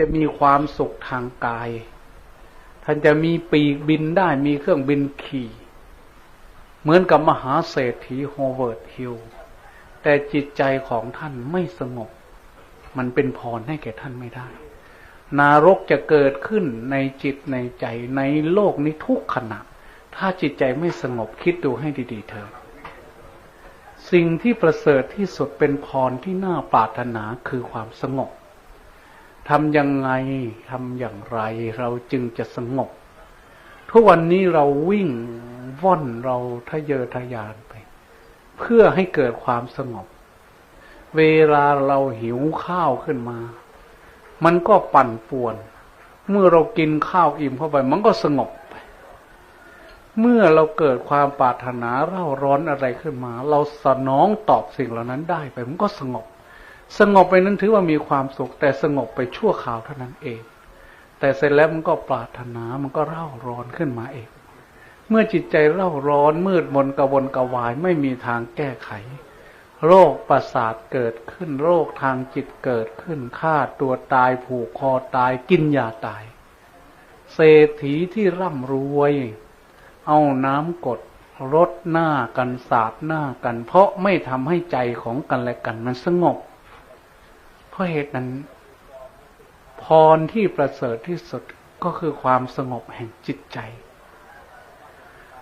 จะมีความสุขทางกาย ท่านจะมีปีกบินได้มีเครื่องบินขี่ เหมือนกับมหาเศรษฐีโฮเวิร์ดฮิลแต่จิตใจของท่านไม่สงบ มันเป็นพรให้แก่ท่านไม่ได้ นารกจะเกิดขึ้นในจิตในใจในโลกนี้ทุกขณะ ถ้าจิตใจไม่สงบคิดดูให้ดีๆเถิดสิ่งที่ประเสริฐที่สุดเป็นพรที่น่าปรารถนาคือความสงบ ทำยังไงทำอย่างไร เราจึงจะสงบ ทุกวันนี้เราวิ่งว่อนเราทะเยอทะยานไป เพื่อให้เกิดความสงบ เวลาเราหิวข้าวขึ้นมา มันก็ปั่นป่วน เมื่อเรากินข้าวอิ่มเข้าไป มันก็สงบไป เมื่อเราเกิดความปรารถนาเร่าร้อนอะไรขึ้นมา เราสนองตอบสิ่งเหล่านั้นได้ไป มันก็สงบ สงบไปนั้นถือว่ามีความสุข แต่สงบไปชั่วคราวเท่านั้นเอง แต่เสร็จแล้วมันก็ปรารถนามันก็เร่าร้อนขึ้นมาเอง เมื่อจิตใจเร่าร้อนมืดมนกระวนกระวายไม่มีทางแก้ไข โรคประสาทเกิดขึ้นโรคทางจิตเกิดขึ้นฆ่าตัวตายผูกคอตายกินยาตาย เศรษฐีที่ร่ำรวย เอาน้ำกดรดหน้ากันสาดหน้ากัน เพราะไม่ทำให้ใจของกันและกันมันสงบ ราะเหตุนั้น พรที่ประเสริฐที่สุดก็คือความสงบแห่งจิตใจ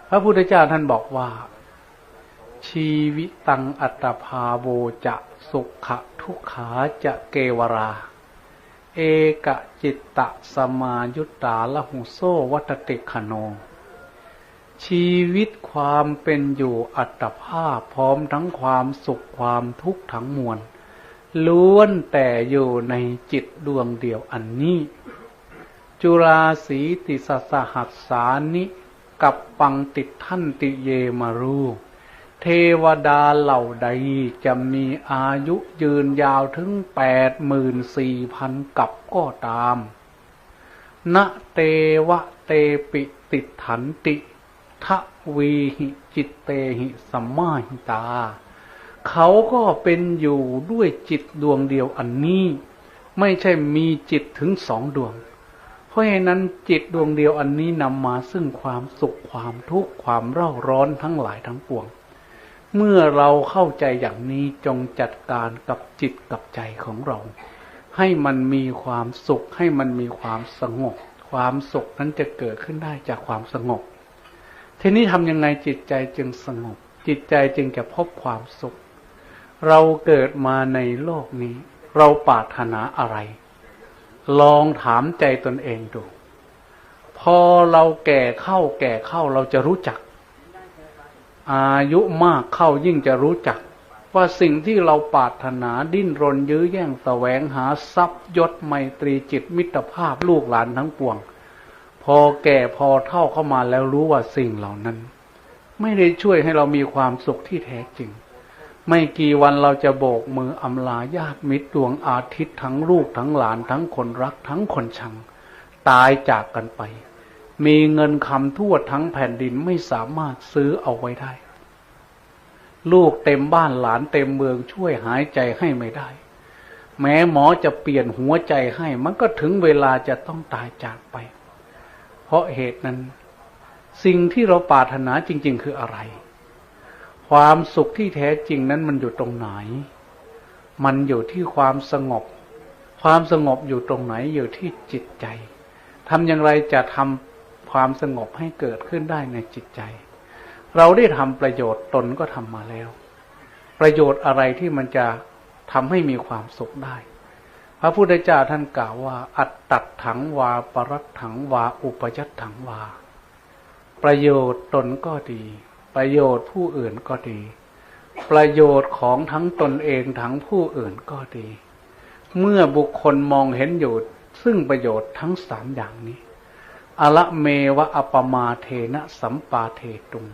พระพุทธเจ้าท่านบอกว่า ชีวิตังอัตภาโวจะสุขะทุกขาจะเกวรา เอกจิตตะสมายุตตาละหุโซวัตติขโน ชีวิตความเป็นอยู่อัตภาพพร้อมทั้งความสุขความทุกข์ทั้งมวล ล้วนแต่อยู่ในจิตดวงเดียวอันนี้ จุราสีติสสหัสสานิกับปังติดท่านติเยมารูเทวดาเหล่าใดจะมีอายุยืนยาวถึงแปดหมื่นสี่พันกับก็ตามณเตวะเตปิติถันติทะวีหิจิตเตหิสัมมาหิตา เขาก็เป็นอยู่ด้วยจิตดวงเดียวอันนี้ ไม่ใช่มีจิตถึงสองดวง เพราะฉะนั้นจิตดวงเดียวอันนี้นำมาซึ่งความสุขความทุกข์ความเร่าร้อนทั้งหลายทั้งปวง เมื่อเราเข้าใจอย่างนี้จงจัดการกับจิตกับใจของเรา ให้มันมีความสุขให้มันมีความสงบ ความสุขนั้นจะเกิดขึ้นได้จากความสงบทีนี้ทำยังไงจิตใจจึงสงบ จิตใจจึงจะพบความสุข เราเกิดมาในโลกนี้ เราปรารถนาอะไร ลองถามใจตนเองดู พอเราแก่เข้าแก่เข้าเราจะรู้จัก อายุมากเข้ายิ่งจะรู้จัก ว่าสิ่งที่เราปรารถนาดิ้นรนยื้อแย่งแสวงหาทรัพย์ยศไมตรีจิตมิตรภาพลูกหลานทั้งปวง พอแก่พอเท่าเข้ามาแล้วรู้ว่าสิ่งเหล่านั้น ไม่ได้ช่วยให้เรามีความสุขที่แท้จริง ไม่กี่วันเราจะโบกมืออำลาญาติมิตรดวงอาทิตย์ทั้งลูกทั้งหลานทั้งคนรักทั้งคนชัง ตายจากกันไป มีเงินคำทั่วทั้งแผ่นดินไม่สามารถซื้อเอาไว้ได้ ลูกเต็มบ้านหลานเต็มเมืองช่วยหายใจให้ไม่ได้ แม้หมอจะเปลี่ยนหัวใจให้มันก็ถึงเวลาจะต้องตายจากไป เพราะเหตุนั้น สิ่งที่เราปรารถนาจริง ๆ คืออะไร ความสุขที่แท้จริงนั้นมันอยู่ตรงไหน มันอยู่ที่ความสงบ ความสงบอยู่ตรงไหนอยู่ที่จิตใจทำอย่างไรจะทำความสงบให้เกิดขึ้นได้ในจิตใจ เราได้ทำประโยชน์ตนก็ทำมาแล้ว ประโยชน์อะไรที่มันจะทำให้มีความสุขได้ พระพุทธเจ้าท่านกล่าวว่า อัตตัดถังวาปรัตถังวา อุปยัตถังวา ประโยชน์ตนก็ดี ประโยชน์ผู้อื่นก็ดี ประโยชน์ของทั้งตนเองทั้งผู้อื่นก็ดี เมื่อบุคคลมองเห็นอยู่ซึ่งประโยชน์ทั้งสามอย่างนี้อละเมวะอปมาเทนะสัมปาเทตุง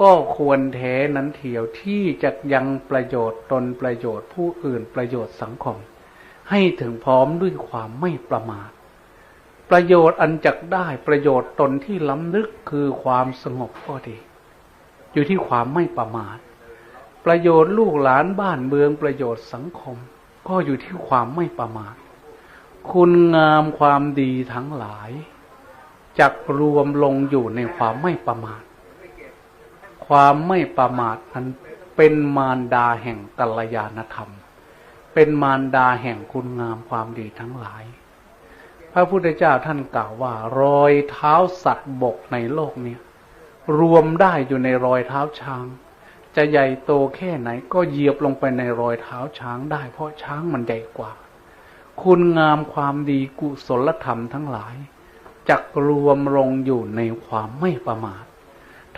ก็ควรแท้นั้นเทียวที่จะยังประโยชน์ตนประโยชน์ผู้อื่นประโยชน์สังคม ให้ถึงพร้อมด้วยความไม่ประมาท ประโยชน์อันจักได้ประโยชน์ตนที่ล้ำลึกคือความสงบก็ดี อยู่ที่ความไม่ประมาท ประโยชน์ลูกหลานบ้านเมืองประโยชน์สังคม ก็อยู่ที่ความไม่ประมาท คุณงามความดีทั้งหลายจักรวมลงอยู่ในความไม่ประมาท ความไม่ประมาทนั้นเป็นมารดาแห่งกัลยาณธรรม เป็นมารดาแห่งคุณงามความดีทั้งหลาย พระพุทธเจ้าท่านกล่าวว่ารอยเท้าสัตว์บกในโลกเนี้ย รวมได้อยู่ในรอยเท้าช้าง จะใหญ่โตแค่ไหนก็เหยียบลงไปในรอยเท้าช้างได้ เพราะช้างมันใหญ่กว่า คุณงามความดีกุศลธรรมทั้งหลายจักรวมลงอยู่ในความไม่ประมาท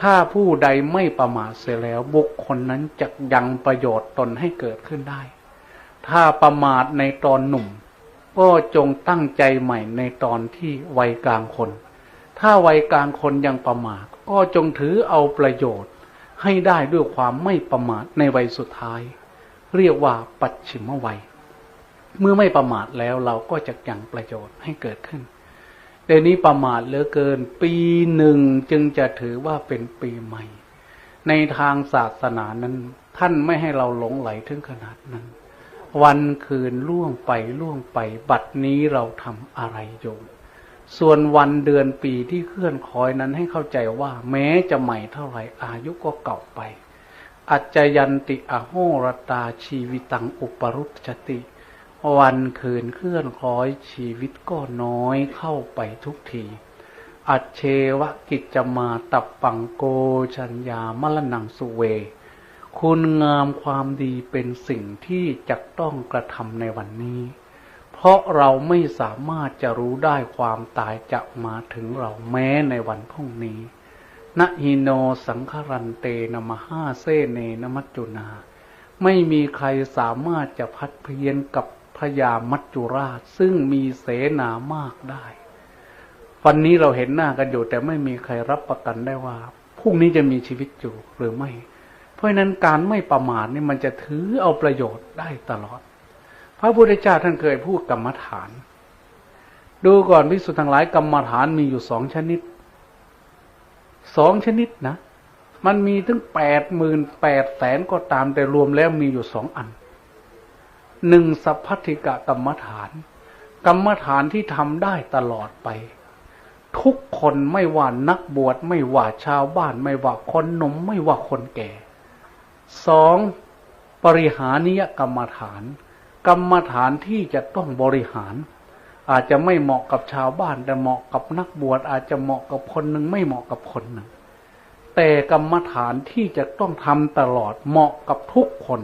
ถ้าผู้ใดไม่ประมาทเสียแล้วบุคคลนั้นจะยังประโยชน์ตนให้เกิดขึ้นได้ ถ้าประมาทในตอนหนุ่ม ก็จงตั้งใจใหม่ในตอนที่วัยกลางคน ถ้าวัยกลางคนยังประมาท ก็จงถือเอาประโยชน์ ให้ได้ด้วยความไม่ประมาทในวัยสุดท้าย เรียกว่าปัจฉิมวัย เมื่อไม่ประมาทแล้วเราก็จะยังประโยชน์ให้เกิดขึ้นเดี๋ยวนี้ประมาทเหลือเกิน ปีหนึ่งจึงจะถือว่าเป็นปีใหม่ ในทางศาสนานั้น ท่านไม่ให้เราหลงไหลถึงขนาดนั้น วันคืนล่วงไปล่วงไป บัดนี้เราทำอะไรอยู่ ส่วนวันเดือนปีที่เคลื่อนคอยนั้นให้เข้าใจว่า แม้จะใหม่เท่าไหร่อายุก็เก่าไป อัจจยันติอโหรตาชีวิตังอุปรุตชติ วันคืนเคลื่อนคล้อยชีวิตก็น้อยเข้าไปทุกที อัจเชวะกิจมาตับปังโกชัญญามลนังสุเว คุณงามความดีเป็นสิ่งที่จะต้องกระทำในวันนี้ เพราะเราไม่สามารถจะรู้ได้ความตายจะมาถึงเราแม้ในวันพรุ่งนี้นะฮิโนสังครันเตนมห้าเซเนนมัจจุนา ไม่มีใครสามารถจะพัดเพียนกับพญามัจจุราช ซึ่งมีเสนามากได้ วันนี้เราเห็นหน้ากันอยู่แต่ไม่มีใครรับประกันได้ว่าพรุ่งนี้จะมีชีวิตอยู่หรือไม่ เพราะนั้นการไม่ประมาทนี่มันจะถือเอาประโยชน์ได้ตลอด พระพุทธเจ้าท่านเคยพูดกรรมฐาน ดูก่อนพิสุทั้งหลายกรรมฐานมีอยู่สองชนิด สองชนิดนะ มันมีถึงแปดหมื่นแปดแสนก็ตามแต่รวมแล้วมีอยู่สองอัน หนึ่งสัพพธิกะกรรมฐาน กรรมฐานที่ทำได้ตลอดไป ทุกคนไม่ว่านักบวชไม่ว่าชาวบ้านไม่ว่าคนหนุ่มไม่ว่าคนแก่ สองปริหานิยกรรมฐาน กรรมฐานที่จะต้องบริหาร อาจจะไม่เหมาะกับชาวบ้าน แต่เหมาะกับนักบวชอาจจะเหมาะกับคนหนึ่งไม่เหมาะกับคนหนึ่งแต่กรรมฐานที่จะต้องทำตลอดเหมาะกับทุกคน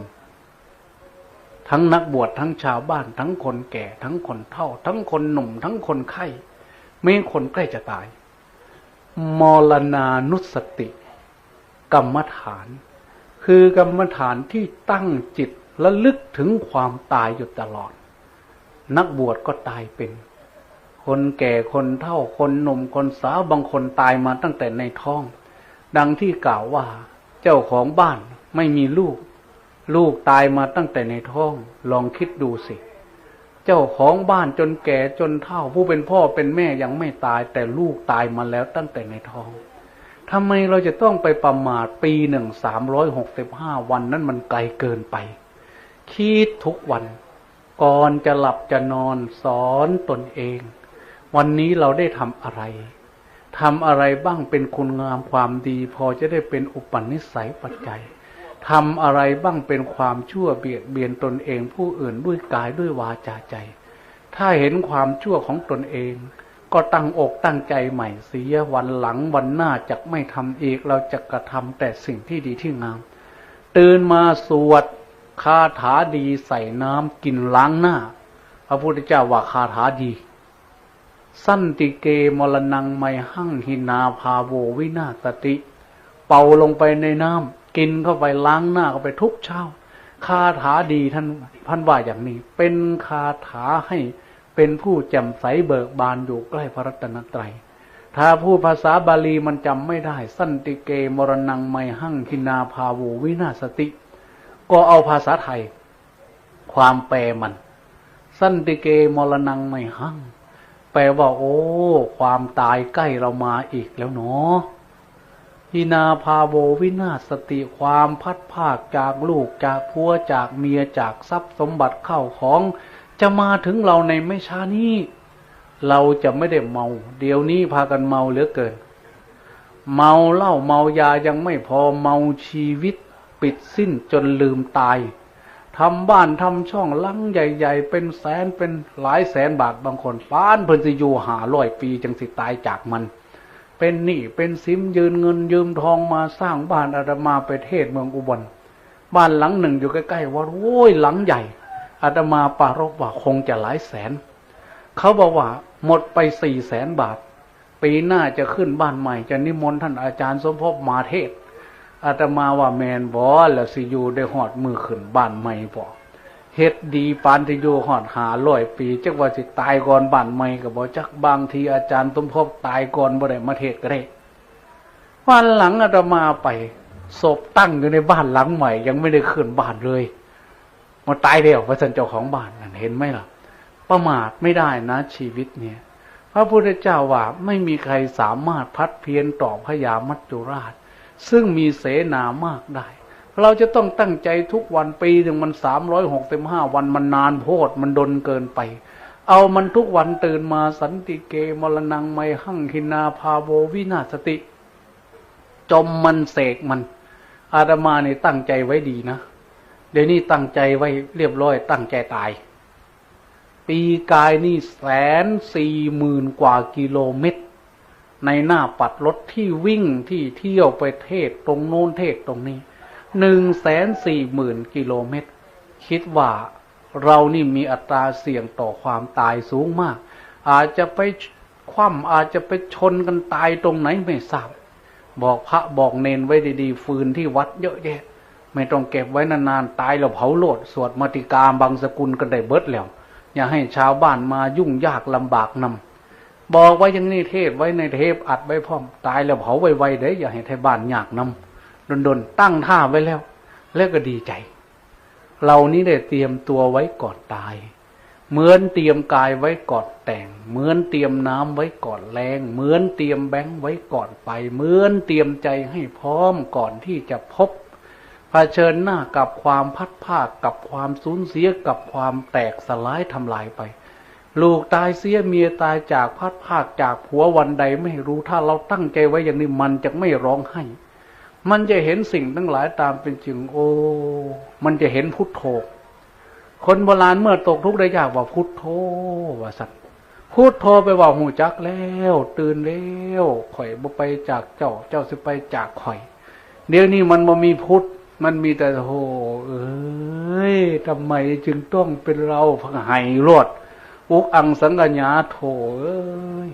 ทั้งนักบวชทั้งชาวบ้าน ทั้งคนแก่ ทั้งคนเฒ่า ทั้งคนหนุ่ม ทั้งคนไข้ไม่คนใกล้จะตาย มรณานุสติ กรรมฐาน คือกรรมฐานที่ตั้งจิต และลึกถึงความตายอยู่ตลอด นักบวชก็ตายเป็น คนแก่คนเฒ่าคนหนุ่มคนสาวบางคนตายมาตั้งแต่ในท้อง ดังที่กล่าวว่า เจ้าของบ้านไม่มีลูก ลูกตายมาตั้งแต่ในท้อง ลองคิดดูสิ เจ้าของบ้านจนแก่จนเฒ่า ผู้เป็นพ่อเป็นแม่ยังไม่ตาย แต่ลูกตายมาแล้วตั้งแต่ในท้องทำไมเราจะต้องไปประมาทปีหนึ่งสามร้อยหกสิบห้าวันนั้นมันไกลเกินไป คิดทุกวัน ก่อนจะหลับจะนอนสอนตนเอง วันนี้เราได้ทำอะไรทำอะไรบ้างเป็นคุณงามความดี พอจะได้เป็นอุปนิสัยปัจจัยทำอะไรบ้างเป็นความชั่วเบียดเบียนตนเองผู้อื่นด้วยกายด้วยวาจาใจ ถ้าเห็นความชั่วของตนเอง ก็ตั้งอกตั้งใจใหม่เสียวันหลังวันหน้าจะไม่ทำอีกเราจะกระทำแต่สิ่งที่ดีที่งาม ตื่นมาสวด คาถาดีใส่น้ำกินล้างหน้า พระพุทธเจ้าว่าคาถาดี สั้นติเกมรณังไมหั่งหินาพาโววินาสติ เป่าลงไปในน้ำกินเข้าไปล้างหน้าเข้าไปทุกเช้า คาถาดีท่านพันว่าอย่างนี้ เป็นคาถาให้เป็นผู้แจ่มใสเบิกบานอยู่ใกล้พระรัตนตรัยถ้าพูดภาษาบาลีมันจำไม่ได้ สันติเกมรณังไมหั่งคินาภาวูวินาสติ ก็เอาภาษาไทย ความแปลมัน สันติเกมรณังไม่หังแปลว่า โอ้ ความตายใกล้เรามาอีกแล้วเนาะอินาพาโววินาสติความพัดภาคจากลูกจากพัวจากเมียจากทรัพย์สมบัติเข้าของ จะมาถึงเราในไม่ช้านี้เราจะไม่ได้เมา เดี๋ยวนี้พากันเมาเหลือเกิน เมาเหล้าเมายายังไม่พอเมาชีวิต ปิดสิ้นจนลืมตายทำบ้านทำช่องหลังใหญ่ ๆ เป็นแสนเป็นหลายแสนบาทบางคนป้านเพิ่นสิอยู่หาร้อยปีจังสิตายจากมัน เป็นหนี้เป็นสิมยืนเงินยืมทองมาสร้างบ้านอาตมาไปเทศเมืองอุบลบ้านหลังหนึ่งอยู่ใกล้ๆวัดโอ้ยหลังใหญ่อาตมาปารบว่าคงจะหลายแสน เขาบอกว่าหมดไปสี่แสนบาท ปีหน้าจะขึ้นบ้านใหม่จะนิมนต์ท่านอาจารย์สมภพมาเทศ อาตมาว่าแมนบอแล้วสิอยู่ได้หอดมือขึ้นบ้านใหม่บอเฮ็ดดีปานที่อยู่หอดหาร้อยปีจักว่าสิตายก่อนบ้านใหม่ก็บอจักบางทีอาจารย์สมภพตายก่อนบ่ได้มาเทศก็ได้วันหลังอาตมาไปศพตั้งอยู่ในบ้านหลังใหม่ ยังไม่ได้ขึ้นบ้านเลยมาตายเดียวพระสันเจ้าของบ้านนั่นเห็นไหมล่ะ ประมาทไม่ได้นะชีวิตเนี่ย พระพุทธเจ้าว่าไม่มีใครสามารถพัดเพียนต่อพญามัจจุราช ซึ่งมีเสนามากได้ เราจะต้องตั้งใจทุกวันปีหนึ่งมันสามร้อยหกสิบห้าวันมันนานโพดมันดนเกินไป เอามันทุกวันตื่นมาสันติเกมรณังไมหั่งคินาพาโววินาศติ จมมันเสกมัน อาตมาเนี่ตั้งใจไว้ดีนะ เดี๋ยวนี้ตั้งใจไว้เรียบร้อย ตั้งใจตาย ปีกายนี่แสนสี่หมื่นกว่ากิโลเมตร ในหน้าปัดรถที่วิ่งที่เที่ยวไปเทศตรงโน้นเทศตรงนี้หนึ่งแสนสี่หมื่นกิโลเมตร คิดว่าเรานี่มีอัตราเสี่ยงต่อความตายสูงมาก อาจจะไปคว่ำอาจจะไปชนกันตายตรงไหนไม่ทราบ บอกพระบอกเนนไว้ดีๆ ฟืนที่วัดเยอะแยะ ไม่ต้องเก็บไว้นานๆ ตายแล้วเผาโลด สวดมติกาบางสกุลกันได้เบิดแล้ว อย่าให้ชาวบ้านมายุ่งยากลำบากนำ บอกไว้ยังนี้เทศไว้ในเทปอัดไว้พร้อมตายแล้วเผาไวๆเด้อย่าให้ไทยบ้านอยากนำดนๆตั้งท่าไว้แล้ว แล้วก็ดีใจ เรานี้ได้เตรียมตัวไว้ก่อนตาย เหมือนเตรียมกายไว้ก่อนแต่ง เหมือนเตรียมน้ำไว้ก่อนแรง เหมือนเตรียมแบงค์ไว้ก่อนไป เหมือนเตรียมใจให้พร้อมก่อนที่จะพบเผชิญหน้ากับความพัดภาคกับความสูญเสียกับความแตกสลายทำลายไป ลูกตายเสียเมียตายจากพัดภาคจากผัววันใดไม่รู้ถ้าเราตั้งใจไว้อย่างนี้มันจะไม่ร้องไห้ มันจะเห็นสิ่งทั้งหลายตามเป็นจริงโอ้ มันจะเห็นพุทโธ คนโบราณเมื่อตกทุกข์ได้ยากว่าพุทโธว่าสัตว์พุทโธไปว่าหูจักแล้ว ตื่นแล้วข่อยบ่ไปจากเจ้าเจ้าสิไปจากข่อย เดี๋ยวนี้มันบ่มีพุทธมันมีแต่โธเอ้ยทำไมจึงต้องเป็นเราพังไห้รวด อุกอังสังกัญญาโถเอ้ย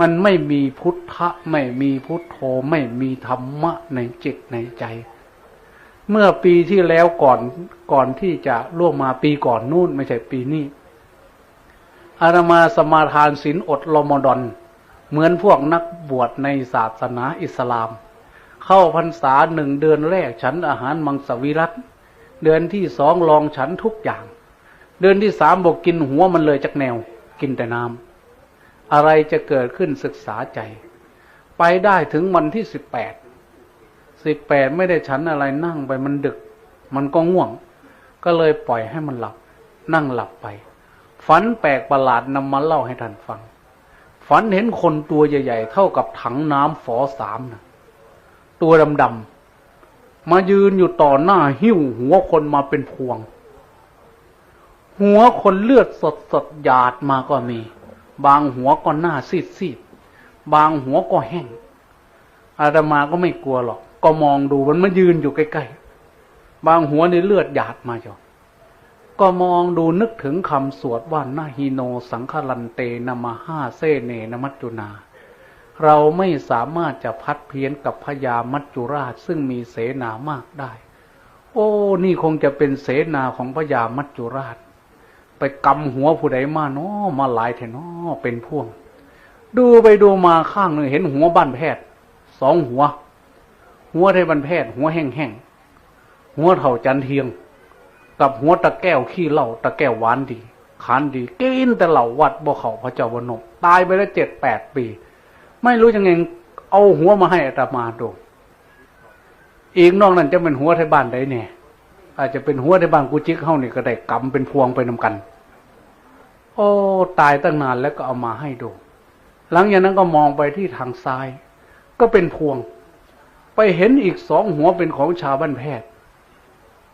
มันไม่มีพุทธะไม่มีพุทโธไม่มีธรรมะในจิตในใจ เมื่อปีที่แล้วก่อนก่อนที่จะล่วงมาปีก่อนนู่นไม่ใช่ปีนี้อาตมาสมาทานศีลอดรอมฎอน เหมือนพวกนักบวชในศาสนาอิสลาม เข้าพรรษาหนึ่งเดือนแรกฉันอาหารมังสวิรัตเดือนที่สองลองฉันทุกอย่าง เดือนที่สามบอกกินหัวมันเลยจากแนว กินแต่น้ำอะไรจะเกิดขึ้นศึกษาใจ ไปได้ถึงวันที่สิบแปดสิบแปดไม่ได้ฉันอะไรนั่งไปมันดึก มันก็ง่วง ก็เลยปล่อยให้มันหลับ นั่งหลับไป ฝันแปลกประหลาดนำมาเล่าให้ท่านฟัง ฝันเห็นคนตัวใหญ่ ๆ เท่ากับถังน้ำฝอสามนะตัวดำๆมายืนอยู่ต่อหน้าหิ้วหัวคนมาเป็นพวง หัวคนเลือดสดสดหยาดมาก็มี บางหัวก็หน้าซีดซีดบางหัวก็แห้งอาตมาก็ไม่กลัวหรอก ก็มองดูมันมายืนอยู่ใกล้ๆ บางหัวในเลือดหยาดมาจ้ะก็มองดูนึกถึงคำสวดว่านาฮิโนสังคลันเตนามาห้าเซเนนมัจจุนา เราไม่สามารถจะพัดเพี้ยนกับพญามัจจุราชซึ่งมีเสนามากได้ โอ้ นี่คงจะเป็นเสนาของพญามัจจุราช ไปกำหัวผู้ใดมาเนาะมาหลายแถเนาะเป็นพวง ดูไปดูมาข้างหนึ่งเห็นหัวบ้านแพทย์สองหัว หัวไทยบ้านแพทย์ หัวแห้งๆหัวเท่าจันเทียง กับหัวตะแก้วขี้เหล้าตะแก้วหวานดีขานดีกินแต่เหล่าวัดบ่เขาพระเจ้าวนกตายไปแล้วเจ็ดแปดปี ไม่รู้ยังไงเอาหัวมาให้อาตมาดูอีกนอกนั้นจะเป็นหัวไทยบ้านใดเนี่ยอาจจะเป็นหัวไทบ้านกูจิกเฮานี่ก็ได้กำเป็นพวงไปนำกัน โอ้ตายตั้งนานแล้วก็เอามาให้ดู หลังจากนั้นก็มองไปที่ทางซ้าย ก็เป็นพวง ไปเห็นอีกสองหัวเป็นของชาวบ้านแพทย์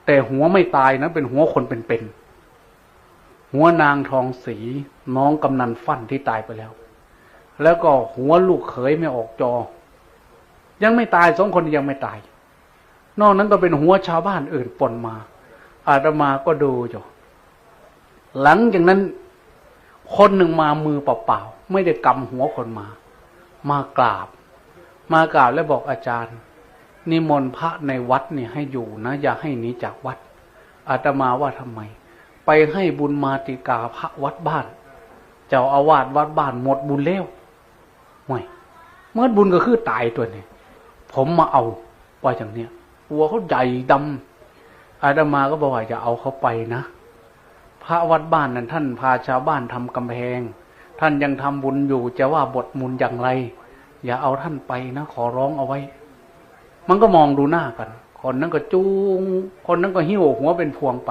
แต่หัวไม่ตายนะเป็นหัวคนเป็นๆหัวนางทองสีน้องกำนันฟั่นที่ตายไปแล้ว แล้วก็หัวลูกเขยไม่ออกจอ ยังไม่ตายสองคนยังไม่ตาย นอกนั้นก็เป็นหัวชาวบ้านอื่นปนมา อาตมาก็ดูอยู่หลังจากนั้น คนหนึ่งมามือเปล่าๆไม่ได้กำหัวคนมา มากราบ มากราบแล้วบอกอาจารย์ นิมนต์พระในวัดเนี่ยให้อยู่นะ อย่าให้หนีจากวัดอาตมาว่าทำไม ไปให้บุญมาติกาพระวัดบ้าน เจ้าอาวาสวัดบ้านหมดบุญแล้วไม่เมื่อบุญก็คือตายตัวนี้ผมมาเอาว่าอย่างเนี้ยหัวเขาใหญ่ดำอาตมาก็บอกว่าอย่าเอาเขาไปนะ พระวัดบ้านนั้นท่านพาชาวบ้านทำกำแพง ท่านยังทำบุญอยู่จะว่าบทมุนอย่างไร อย่าเอาท่านไปนะขอร้องเอาไว้ มันก็มองดูหน้ากัน คนนั้นก็จูง คนนั้นก็หิ้วหัวเป็นพวงไป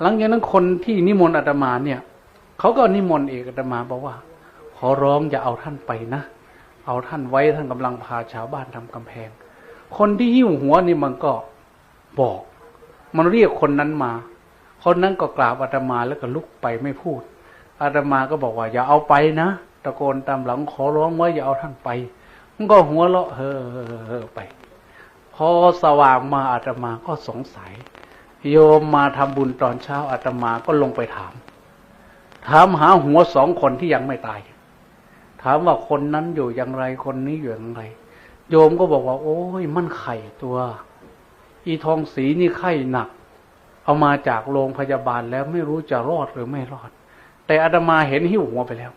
หลังจากนั้นคนที่นิมนต์อาตมาเนี่ยเขาก็นิมนต์เอกอาตมาบอกว่า ขอร้องอย่าเอาท่านไปนะเอาท่านไว้ท่านกำลังพาชาวบ้านทำกำแพง คนที่หิ้วหัวนี่มันก็บอก มันเรียกคนนั้นมา คนนั้นก็กราบอาตมาแล้วก็ลุกไปไม่พูด อาตมาก็บอกว่า อย่าเอาไปนะตะโกนตามหลังขอร้องไว้อย่าเอาท่านไปมันก็หัวเราะเฮ่อไป พอสว่างมาอาตมาก็สงสัย โยมมาทำบุญตอนเช้าอาตมาก็ลงไปถาม ถามหาหัวสองคนที่ยังไม่ตาย ถามว่าคนนั้นอยู่อย่างไรคนนี้อยู่อย่างไร โยมก็บอกว่า โอ้ยมันไข่ตัว อีทองสีนี่ไข้หนัก เอามาจากโรงพยาบาลแล้วไม่รู้จะรอดหรือไม่รอด แต่อาตมาเห็นหิ้วหัวไปแล้ว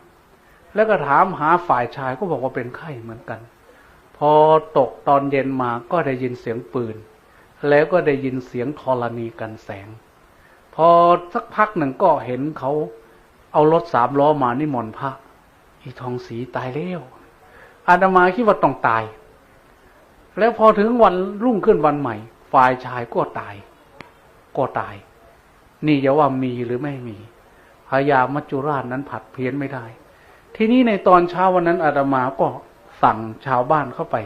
แล้วก็ถามหาฝ่ายชายก็บอกว่าเป็นไข้เหมือนกัน พอตกตอนเย็นมาก็ได้ยินเสียงปืน แล้วก็ได้ยินเสียงธรณีกันแสง พอสักพักหนึ่งก็เห็นเขาเอารถสามล้อมานิมนต์พระอีทองสีตายแล้วอาตมาคิดว่าต้องตาย แล้วพอถึงวันรุ่งขึ้นวันใหม่ ฝ่ายชายก็ตาย ก็ตาย นี่อย่าว่ามีหรือไม่มีพญามัจจุราชนั้นผัดเพี้ยนไม่ได้ ทีนี้ในตอนเช้าวันนั้นอาตมาก็สั่งชาวบ้านเข้าไป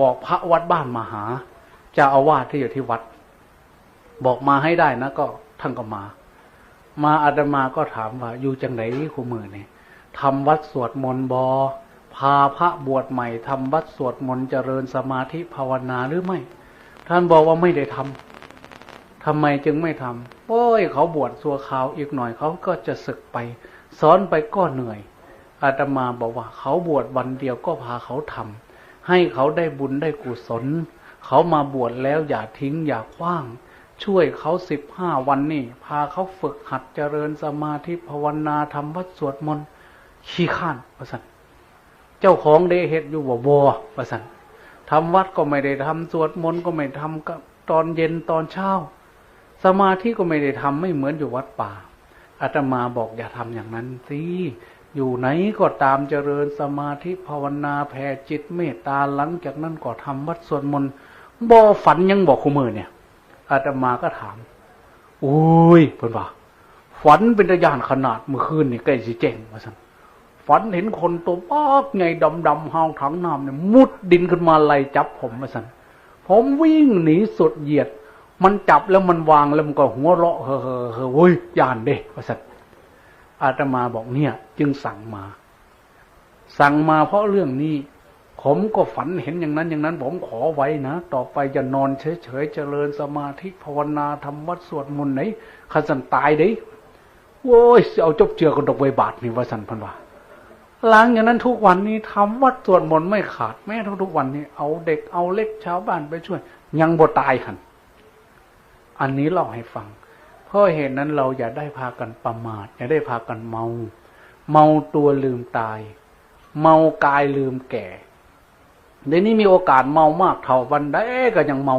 บอกพระวัดบ้านมาหาเจ้าอาวาสที่อยู่ที่วัด บอกมาให้ได้นะก็ท่านก็มา มาอาตมาก็ถามว่า อยู่จังไหนคูมือเนี่ยทำวัดสวดมนต์บอพาพระบวชใหม่ทำวัดสวดมนต์เจริญสมาธิภาวนาหรือไม่ ท่านบอกว่าไม่ได้ทำ ทำไมจึงไม่ทำโอ้ยเขาบวชสัวขาวอีกหน่อยเขาก็จะศึกไป สอนไปก็เหนื่อย อาตมาบอกว่า เขาบวชวันเดียวก็พาเขาทำให้เขาได้บุญได้กุศล เขามาบวชแล้วอย่าทิ้งอย่าคว้าง ช่วยเขาสิบห้าวันนี่พาเขาฝึกหัดเจริญสมาธิภาวนาทำวัดสวดมนต์ขี้ข้านประสันเจ้าของได้เฮ็ดอยู่บ่บ่ประสันทำวัดก็ไม่ได้ทำสวดมนต์ก็ไม่ทำตอนเย็นตอนเช้า สมาธิก็ไม่ได้ทำไม่เหมือนอยู่วัดป่าอาตมาบอกอย่าทำอย่างนั้นสิอยู่ไหนก็ตามเจริญสมาธิภาวนาแผ่จิตเมตตาหลังจากนั้นก็ทำวัดสวดมนต์บ่ฝันยังบอกคู่มือเนี่ยอาตมาก็ถามอุ้ยเพิ่นว่าฝันเป็นระยานขนาดเมื่อคืนนี่ใกล้สิแจ้งว่าซั่นฝันเห็นคนตัวปากไงดำดำๆหาวถังน้ำเนี่ยมุดดินขึ้นมาไล่จับผมว่าซั่นผมวิ่งหนีสุดเหยียด มันจับแล้วมันวางแล้วมันก็หัวเราะเฮ้อเฮ้อเฮ้อเว้ยยานเด้ว่าซั่นอาตมาบอกเนี่ย จึงสั่งมา สั่งมาเพราะเรื่องนี้ผมก็ฝันเห็นอย่างนั้นอย่างนั้น ผมขอไว้นะ ต่อไปจะนอนเฉยๆเจริญสมาธิภาวนาทำวัดสวดมนต์ไหนขันสันตายเด้โว้ยเอาจบเจือกันดอกใบบาทนี่ว่าสันพันว่าหลังอย่างนั้นทุกวันนี้ทำวัดสวดมนต์ไม่ขาดแม้ทุกๆวันนี้เอาเด็กเอาเล็กชาวบ้านไปช่วย ยังบ่ตายหัน อันนี้เล่าให้ฟัง เพราะเหตุนั้นเราอย่าได้พากันประมาท อย่าได้พากันเมา เมาตัวลืมตาย เมากายลืมแก่เดี๋ยวนี้มีโอกาสเมามากเท่าวันใดก็ยังเมา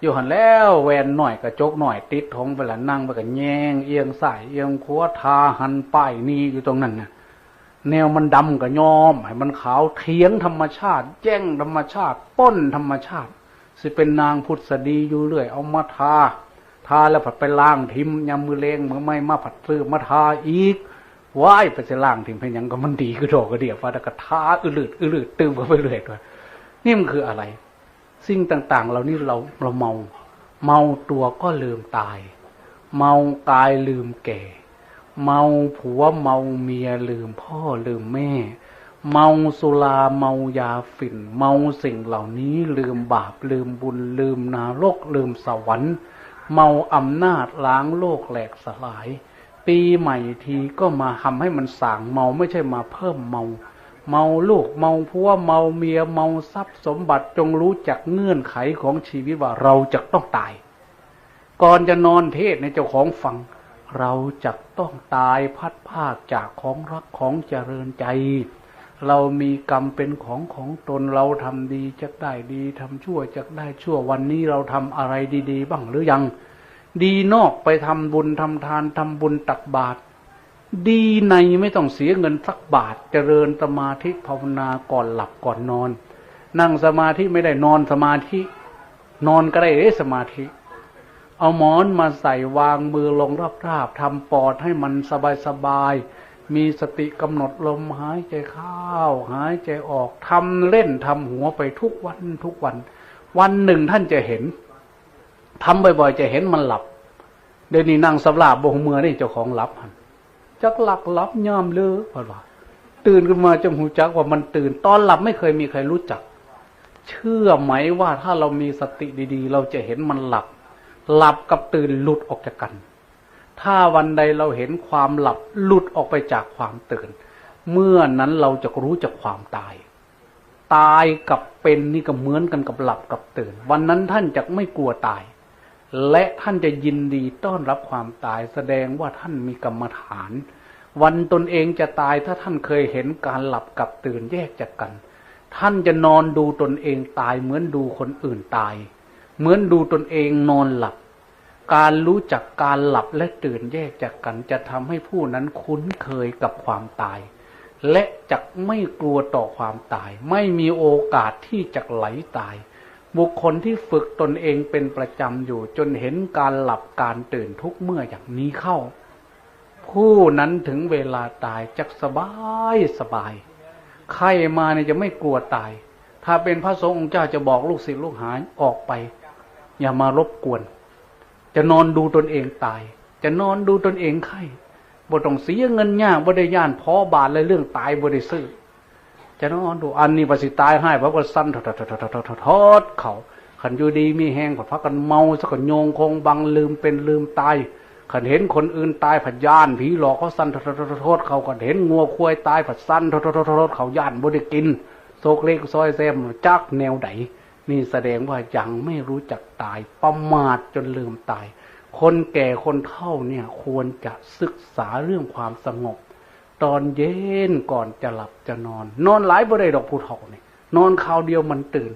อยู่หันแล้วแวนหน่อยกระจกหน่อยติดทองไปละนั่งไปกับแยงเอียงสายเอียงขัวทาหันป้ายนี่อยู่ตรงนั้นนะแนวมันดำกับยอม ให้มันขาวเทียงธรรมชาติ แจ้งธรรมชาติ ป้นธรรมชาติ สิเป็นนางพุทธดีอยู่เรื่อย เอามาทา ทาแล้วผัดไปล้างทิมยำมือเลงมือไม่มาผัดซื้อมาทาอีกว้ายไปจะล่างถึงเพนยังก็มันดีก็ดอกก็เดียวฟ้าตะกะทาอืดอืลืดตื่มก็ไปเรื่อยด้วยนี่มันคืออะไร สิ่งต่างๆ เรานี่เราเราเมา เมาตัวก็ลืมตาย เมากายลืมแก่ เมาผัวเมาเมียลืมพ่อลืมแม่ เมาสุราเมายาฝิ่น เมาสิ่งเหล่านี้ลืมบาปลืมบุญลืมนรกลืมสวรรค์ เมาอำนาจล้างโลกแหลกสลาย ปีใหม่ทีก็มาทำให้มันสางเมาไม่ใช่มาเพิ่มเมา เมาลูกเมาผัวเมาเมียเมาทรัพย์สมบัติจงรู้จักเงื่อนไขของชีวิตว่าเราจะต้องตาย ก่อนจะนอนเทศในเจ้าของฟังเราจะต้องตายพัดภาคจากของรักของเจริญใจ เรามีกรรมเป็นของของตนเราทำดีจะได้ดีทำชั่วจะได้ชั่ววันนี้เราทำอะไรดี ๆ บ้างหรือยัง ดีนอกไปทำบุญทำทานทำบุญตักบาตรดีในไม่ต้องเสียเงินสักบาทเจริญสมาธิภาวนาก่อนหลับก่อนนอน นั่งสมาธิไม่ได้นอนสมาธิ นอนก็ได้เอสมาธิ เอาหมอนมาใส่วางมือลงราบๆทำปอดให้มันสบายๆ มีสติกำหนดลมหายใจเข้าหายใจออกทำเล่นทำหัวไปทุกวันทุกวัน วันหนึ่งท่านจะเห็นทำบ่อยๆ จะเห็นมันหลับ เดี๋ยวนี้นั่งสำลาบบงเมือนี่เจ้าของหลับจักหลักหลับย่ามเลยพอว่าตื่นขึ้นมาจงหูจักว่ามันตื่น ตอนหลับไม่เคยมีใครรู้จัก เชื่อไหมว่าถ้าเรามีสติดี ๆ เราจะเห็นมันหลับ หลับกับตื่นหลุดออกจากกัน ถ้าวันใดเราเห็นความหลับหลุดออกไปจากความตื่น เมื่อนั้นเราจะรู้จักความตาย ตายกับเป็นนี่ก็เหมือนกันกับหลับกับตื่น วันนั้นท่านจะไม่กลัวตาย และท่านจะยินดีต้อนรับความตาย แสดงว่าท่านมีกรรมฐาน วันตนเองจะตายถ้าท่านเคยเห็นการหลับกับตื่นแยกจากกัน ท่านจะนอนดูตนเองตายเหมือนดูคนอื่นตาย เหมือนดูตนเองนอนหลับ การรู้จักการหลับและตื่นแยกจากกันจะทำให้ผู้นั้นคุ้นเคยกับความตาย และจะไม่กลัวต่อความตาย ไม่มีโอกาสที่จะไหลตาย บุคคลที่ฝึกตนเองเป็นประจำอยู่จนเห็นการหลับการตื่นทุกเมื่ออย่างนี้เข้า ผู้นั้นถึงเวลาตายจะสบายสบายใครมาเนี่ยจะไม่กลัวตาย ถ้าเป็นพระสงฆ์องค์เจ้าจะบอกลูกศิษย์ลูกหาออกไป อย่ามารบกวน จะนอนดูตนเองตาย จะนอนดูตนเองไข้บ่ต้องเสียเงินยากบ่ได้ย่านพอบาทเลยเรื่องตายบ่ได้ซื้อจะนอนดูอันนี้ประสิตายให้เพราะว่าสั้นทอดทอดทอดทอดเขาขันอยู่ดีมีแห้งผัดพักกันเมาสักโยงคงบังลืมเป็นลืมตายขันเห็นคนอื่นตายผัดย่านผีหลอกเขาสั้นทอดทอดทอดเขาขันเห็นงัวควายตายผัดสั้นทอดทอดทอดเขาย่านบ่ได้กินโศกเล็กซอยแซมจักแนวไหน นี่แสดงว่ายังไม่รู้จักตายประมาทจนลืมตาย คนแก่คนเฒ่าเนี่ยควรจะศึกษาเรื่องความสงบ ตอนเย็นก่อนจะหลับจะนอน นอนหลายบ่ได้ดอกผู้เฒ่านี่ยนอนคราวเดียวมันตื่น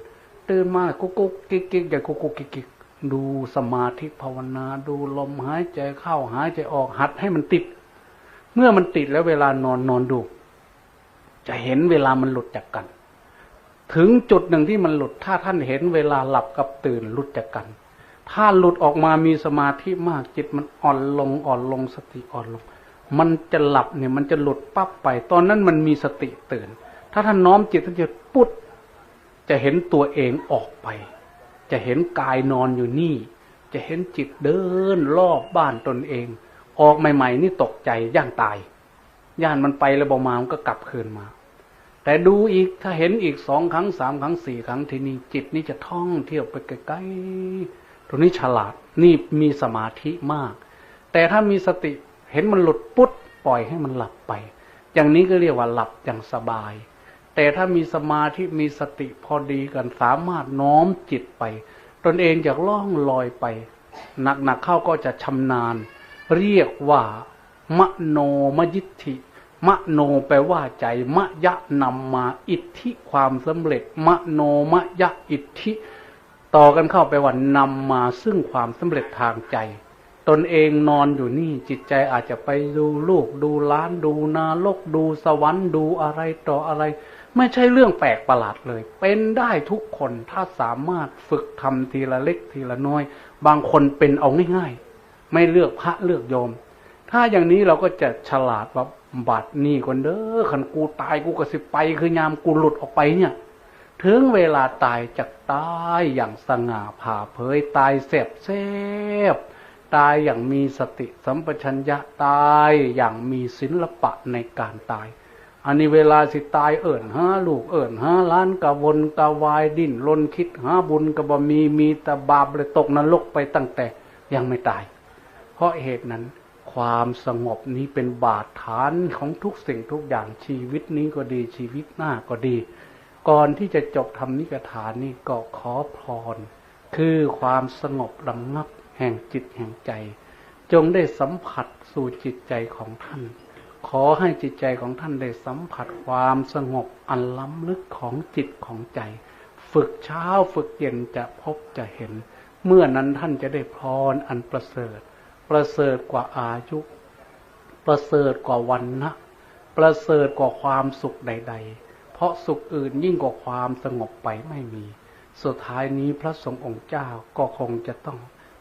ตื่นมากุ๊กกุ๊กกิ๊กกิ๊กอย่ากุ๊กกุ๊กกิ๊กกิ๊กดูสมาธิภาวนาดูลมหายใจเข้าหายใจออกหัดให้มันติด เมื่อมันติดแล้วเวลานอนนอนดู จะเห็นเวลามันหลุดจากกัน ถึงจุดหนึ่งที่มันหลุด ถ้าท่านเห็นเวลาหลับกับตื่นหลุดจากกัน ถ้าหลุดออกมามีสมาธิมากจิตมันอ่อนลงอ่อนลงสติอ่อนลง มันจะหลับเนี่ย มันจะหลุดปั๊บไป ตอนนั้นมันมีสติตื่น ถ้าท่านน้อมจิตท่านจะปุ๊ดจะเห็นตัวเองออกไป จะเห็นกายนอนอยู่นี่ จะเห็นจิตเดินรอบบ้านตนเอง ออกใหม่ ๆ นี่ตกใจย่างตาย ย่านมันไปแล้วบอมามันก็กลับคืนมา แต่ดูอีกถ้าเห็นอีกสองครั้งสามครั้งสี่ครั้งทีนี้จิตนี่จะท่องเที่ยวไปไกลๆตรงนี้ฉลาดนี่มีสมาธิมาก แต่ถ้ามีสติเห็นมันหลุดปุ๊บปล่อยให้มันหลับไป อย่างนี้ก็เรียกว่าหลับอย่างสบาย แต่ถ้ามีสมาธิมีสติพอดีกันสามารถน้อมจิตไป ตนเองจะล่องลอยไปหนักๆเข้าก็จะชำนาญ เรียกว่ามโนมยิทธิ มโนแปลว่าใจ มะยะนำมาอิทธิความสำเร็จ มโนมะยะอิทธิ ต่อกันเข้าไปว่านำมาซึ่งความสำเร็จทางใจ ตนเองนอนอยู่นี่จิตใจอาจจะไปดูลูกดูล้านดูนาลกดูสวรรค์ดูอะไรต่ออะไร ไม่ใช่เรื่องแปลกประหลาดเลย เป็นได้ทุกคนถ้าสามารถฝึกทำทีละเล็กทีละน้อย บางคนเป็นเอาง่ายๆ ไม่เลือกพระเลือกโยม ถ้าอย่างนี้เราก็จะฉลาดว่า บัดนี่คนเด้อขันกูตายกูก็สิไป คือยามกูหลุดออกไปเนี่ย ถึงเวลาตายจะตายอย่างสง่าผ่าเผยตายเสบเสบตายอย่างมีสติสัมปชัญญะตายอย่างมีศิลปะในการตาย อันนี้เวลาสิตายเอิ่นหาลูกเอิ่นหาล้านกะวนกะวายดิ้นรนคิดหาบุญกะบ่มีมีแต่บาปเลยตกนรกไปตั้งแต่ยังไม่ตาย เพราะเหตุนั้น ความสงบนี้เป็นบาดฐานของทุกสิ่งทุกอย่างชีวิตนี้ก็ดีชีวิตหน้าก็ดี ก่อนที่จะจบทำนิกถานี่ก็ขอพร คือความสงบลำงับแห่งจิตแห่งใจ จงได้สัมผัสสู่จิตใจของท่าน ขอให้จิตใจของท่านได้สัมผัสความสงบอันล้ำลึกของจิตของใจ ฝึกเช้าฝึกเย็นจะพบจะเห็น เมื่อนั้นท่านจะได้พรอันประเสริฐ ประเสริฐกว่าอายุ ประเสริฐกว่าวันนะประเสริฐกว่าความสุขใด ๆ เพราะสุขอื่นยิ่งกว่าความสงบไปไม่มี สุดท้ายนี้พระสงฆ์องค์เจ้าก็คงจะต้อง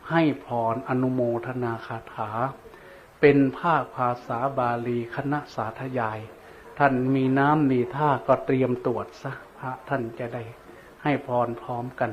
ให้พรอนุโมทนาคาถา เป็นภาคภาษาบาลีคณะสาธยาย ท่านมีน้ำมีท่าก็เตรียมตรวจซะพระท่านจะได้ให้พรพร้อมกัน